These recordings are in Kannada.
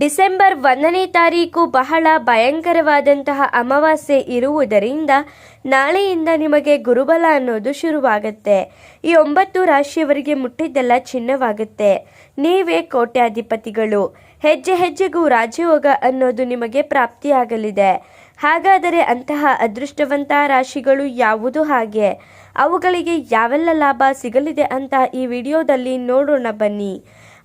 ಡಿಸೆಂಬರ್ ಒಂದನೇ ತಾರೀಕು ಬಹಳ ಭಯಂಕರವಾದಂತಹ ಅಮಾವಾಸ್ಯೆ ಇರುವುದರಿಂದ ನಾಳೆಯಿಂದ ನಿಮಗೆ ಗುರುಬಲ ಅನ್ನೋದು ಶುರುವಾಗುತ್ತೆ. ಈ ಒಂಬತ್ತು ರಾಶಿಯವರಿಗೆ ಮುಟ್ಟಿದ್ದೆಲ್ಲ ಚಿನ್ನವಾಗುತ್ತೆ. ನೀವೇ ಕೋಟ್ಯಾಧಿಪತಿಗಳು. ಹೆಜ್ಜೆ ಹೆಜ್ಜೆಗೂ ರಾಜಯೋಗ ಅನ್ನೋದು ನಿಮಗೆ ಪ್ರಾಪ್ತಿಯಾಗಲಿದೆ. ಹಾಗಾದರೆ ಅಂತಹ ಅದೃಷ್ಟವಂತ ರಾಶಿಗಳು ಯಾವುದು ಹಾಗೆ? ಅವುಗಳಿಗೆ ಯಾವೆಲ್ಲ ಲಾಭ ಸಿಗಲಿದೆ ಅಂತ ಈ ವಿಡಿಯೋದಲ್ಲಿ ನೋಡೋಣ ಬನ್ನಿ.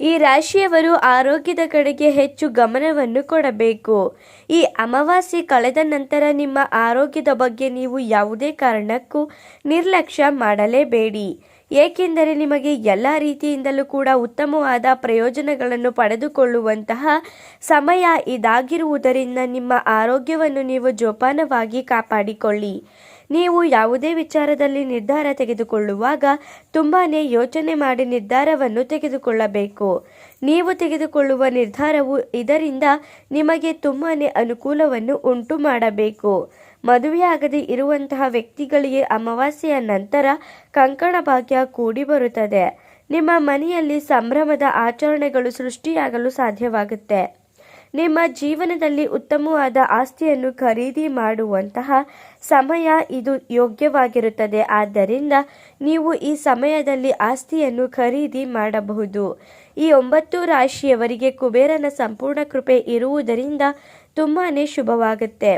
ಈ ರಾಶಿಯವರು ಆರೋಗ್ಯದ ಕಡೆಗೆ ಹೆಚ್ಚು ಗಮನವನ್ನು ಕೊಡಬೇಕು. ಈ ಅಮಾವಾಸ್ಯೆ ಕಳೆದ ನಂತರ ನಿಮ್ಮ ಆರೋಗ್ಯದ ಬಗ್ಗೆ ನೀವು ಯಾವುದೇ ಕಾರಣಕ್ಕೂ ನಿರ್ಲಕ್ಷ್ಯ ಮಾಡಲೇಬೇಡಿ. ಏಕೆಂದರೆ ನಿಮಗೆ ಎಲ್ಲ ರೀತಿಯಿಂದಲೂ ಕೂಡ ಉತ್ತಮವಾದ ಪ್ರಯೋಜನಗಳನ್ನು ಪಡೆದುಕೊಳ್ಳುವಂತಹ ಸಮಯ ಇದಾಗಿರುವುದರಿಂದ ನಿಮ್ಮ ಆರೋಗ್ಯವನ್ನು ನೀವು ಜೋಪಾನವಾಗಿ ಕಾಪಾಡಿಕೊಳ್ಳಿ. ನೀವು ಯಾವುದೇ ವಿಚಾರದಲ್ಲಿ ನಿರ್ಧಾರ ತೆಗೆದುಕೊಳ್ಳುವಾಗ ತುಂಬಾ ಯೋಚನೆ ಮಾಡಿ ನಿರ್ಧಾರವನ್ನು ತೆಗೆದುಕೊಳ್ಳಬೇಕು. ನೀವು ತೆಗೆದುಕೊಳ್ಳುವ ನಿರ್ಧಾರವು ಇದರಿಂದ ನಿಮಗೆ ತುಂಬಾ ಅನುಕೂಲವನ್ನು ಉಂಟು ಮಾಡಬೇಕು ಮದುವೆಯಾಗದೆ ಇರುವಂತಹ ವ್ಯಕ್ತಿಗಳಿಗೆ ಅಮಾವಾಸ್ಯೆಯ ನಂತರ ಕಂಕಣ ಭಾಗ್ಯ ಕೂಡಿ ಬರುತ್ತದೆ. ನಿಮ್ಮ ಮನೆಯಲ್ಲಿ ಸಂಭ್ರಮದ ಆಚರಣೆಗಳು ಸೃಷ್ಟಿಯಾಗಲು ಸಾಧ್ಯವಾಗುತ್ತೆ. ನಿಮ್ಮ ಜೀವನದಲ್ಲಿ ಉತ್ತಮವಾದ ಆಸ್ತಿಯನ್ನು ಖರೀದಿ ಮಾಡುವಂತಹ ಸಮಯ ಇದು ಯೋಗ್ಯವಾಗಿರುತ್ತದೆ. ಆದ್ದರಿಂದ ನೀವು ಈ ಸಮಯದಲ್ಲಿ ಆಸ್ತಿಯನ್ನು ಖರೀದಿ ಮಾಡಬಹುದು. ಈ ಒಂಬತ್ತು ರಾಶಿಯವರಿಗೆ ಕುಬೇರನ ಸಂಪೂರ್ಣ ಕೃಪೆ ಇರುವುದರಿಂದ ತುಂಬಾ ಶುಭವಾಗುತ್ತೆ.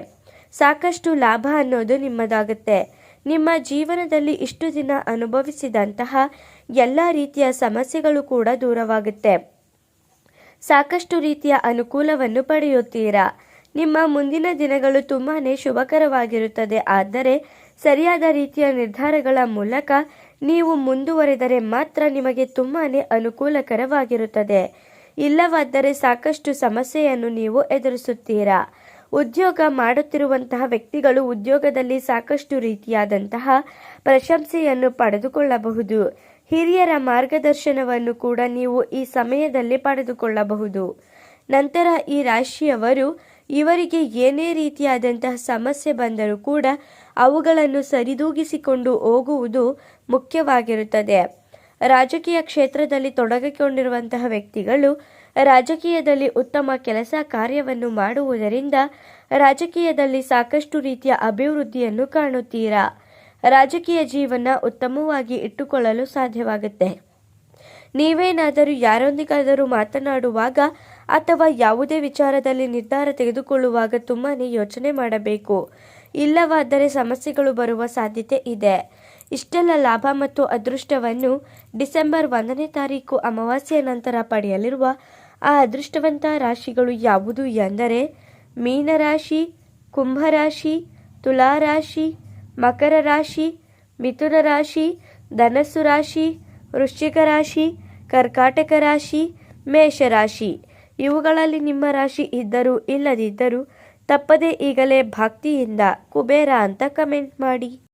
ಸಾಕಷ್ಟು ಲಾಭ ಅನ್ನೋದು ನಿಮ್ಮದಾಗುತ್ತೆ. ನಿಮ್ಮ ಜೀವನದಲ್ಲಿ ಇಷ್ಟು ದಿನ ಅನುಭವಿಸಿದಂತಹ ಎಲ್ಲ ರೀತಿಯ ಸಮಸ್ಯೆಗಳು ಕೂಡ ದೂರವಾಗುತ್ತೆ. ಸಾಕಷ್ಟು ರೀತಿಯ ಅನುಕೂಲವನ್ನು ಪಡೆಯುತ್ತೀರಾ? ನಿಮ್ಮ ಮುಂದಿನ ದಿನಗಳು ತುಂಬಾ ಶುಭಕರವಾಗಿರುತ್ತದೆ. ಆದರೆ ಸರಿಯಾದ ರೀತಿಯ ನಿರ್ಧಾರಗಳ ಮೂಲಕ ನೀವು ಮುಂದುವರೆದರೆ ಮಾತ್ರ ನಿಮಗೆ ತುಂಬಾ ಅನುಕೂಲಕರವಾಗಿರುತ್ತದೆ. ಇಲ್ಲವಾದರೆ ಸಾಕಷ್ಟು ಸಮಸ್ಯೆಯನ್ನು ನೀವು ಎದುರಿಸುತ್ತೀರಾ? ಉದ್ಯೋಗ ಮಾಡುತ್ತಿರುವಂತಹ ವ್ಯಕ್ತಿಗಳು ಉದ್ಯೋಗದಲ್ಲಿ ಸಾಕಷ್ಟು ರೀತಿಯಾದಂತಹ ಪ್ರಶಂಸೆಯನ್ನು ಪಡೆದುಕೊಳ್ಳಬಹುದು. ಹಿರಿಯರ ಮಾರ್ಗದರ್ಶನವನ್ನು ಕೂಡ ನೀವು ಈ ಸಮಯದಲ್ಲಿ ಪಡೆದುಕೊಳ್ಳಬಹುದು. ನಂತರ ಈ ರಾಶಿಯವರು ಇವರಿಗೆ ಏನೇ ರೀತಿಯಾದಂತಹ ಸಮಸ್ಯೆ ಬಂದರೂ ಕೂಡ ಅವುಗಳನ್ನು ಸರಿದೂಗಿಸಿಕೊಂಡು ಹೋಗುವುದು ಮುಖ್ಯವಾಗಿರುತ್ತದೆ. ರಾಜಕೀಯ ಕ್ಷೇತ್ರದಲ್ಲಿ ತೊಡಗಿಕೊಂಡಿರುವಂತಹ ವ್ಯಕ್ತಿಗಳು ರಾಜಕೀಯದಲ್ಲಿ ಉತ್ತಮ ಕೆಲಸ ಕಾರ್ಯವನ್ನು ಮಾಡುವುದರಿಂದ ರಾಜಕೀಯದಲ್ಲಿ ಸಾಕಷ್ಟು ರೀತಿಯ ಅಭಿವೃದ್ಧಿಯನ್ನು ಕಾಣುತ್ತೀರಾ? ರಾಜಕೀಯ ಜೀವನ ಉತ್ತಮವಾಗಿ ಇಟ್ಟುಕೊಳ್ಳಲು ಸಾಧ್ಯವಾಗುತ್ತೆ. ನೀವೇನಾದರೂ ಯಾರೊಂದಿಗಾದರೂ ಮಾತನಾಡುವಾಗ ಅಥವಾ ಯಾವುದೇ ವಿಚಾರದಲ್ಲಿ ನಿರ್ಧಾರ ತೆಗೆದುಕೊಳ್ಳುವಾಗ ತುಂಬಾ ಯೋಚನೆ ಮಾಡಬೇಕು. ಇಲ್ಲವಾದರೆ ಸಮಸ್ಯೆಗಳು ಬರುವ ಸಾಧ್ಯತೆ ಇದೆ. ಇಷ್ಟೆಲ್ಲ ಲಾಭ ಮತ್ತು ಅದೃಷ್ಟವನ್ನು ಡಿಸೆಂಬರ್ ಒಂದನೇ ತಾರೀಕು ಅಮಾವಾಸ್ಯೆಯ ನಂತರ ಪಡೆಯಲಿರುವ ಆ ಅದೃಷ್ಟವಂತ ರಾಶಿಗಳು ಯಾವುದು ಎಂದರೆ ಮೀನರಾಶಿ, ಕುಂಭರಾಶಿ, ತುಲಾರಾಶಿ ಮಕರ ರಾಶಿ, ಮಿಥುನ ರಾಶಿ, ಧನಸ್ಸು ರಾಶಿ, ವೃಶ್ಚಿಕ ರಾಶಿ, ಕರ್ಕಾಟಕ ರಾಶಿ ಮೇಷರಾಶಿ ಇವುಗಳಲ್ಲಿ ನಿಮ್ಮ ರಾಶಿ ಇದ್ದರೂ ಇಲ್ಲದಿದ್ದರೂ ತಪ್ಪದೇ ಈಗಲೇ ಭಕ್ತಿಯಿಂದ ಕುಬೇರ ಅಂತ ಕಮೆಂಟ್ ಮಾಡಿ.